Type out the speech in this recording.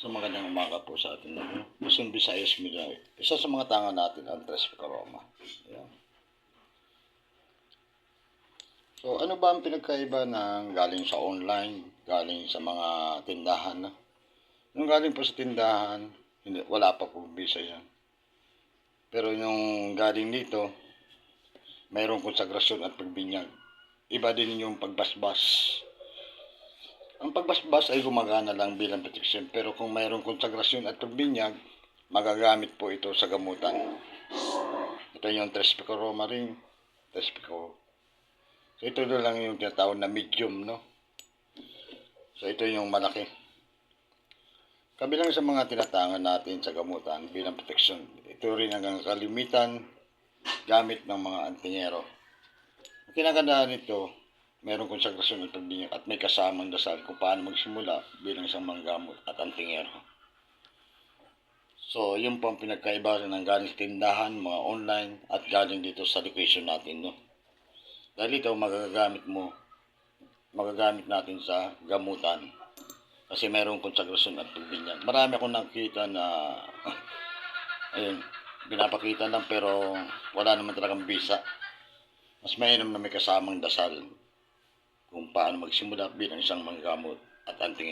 So magandang umaga po sa atin. Luzon, Visayas, Mindanao. Isa sa mga tanga natin ang Tres Picaroma. Ayan. So ano ba ang pinagkaiba ng galing sa online, galing sa mga tindahan? No? Nung galing po sa tindahan, hindi, wala pa po visa yan. Pero yung galing dito, mayroong konsagrasyon at pagbinyag. Iba din yung pagbasbas. Ang pagbasbas ay gumagana lang bilang proteksyon pero kung mayroong konsagrasyon at pagbinyag, magagamit po ito sa gamutan. Ito yung Trespicoroma ring, Trespico. So ito na lang yung tinatawag na medium, no? So ito yung malaki. Kabilang sa mga tinatangan natin sa gamutan bilang proteksyon, ito rin ang kalimitan gamit ng mga antingero. Ang kinagandaan nito, merong konsagrasyon at pagbinyag at may kasamang dasal kung paano magsimula bilang isang manggamot at antingero. So, yun po ang pinagkaiba ng galing sa tindahan, mga online, at galing dito sa location natin, no? Dahil ito, magagamit mo, magagamit natin sa gamutan. Kasi mayroong konsagrasyon at pagbinyag. Marami akong nakita na, ayun, pinapakita lang pero wala naman talagang visa. Mas mainam na may kasamang dasal kung paano magsimula bilang isang manggamot at anting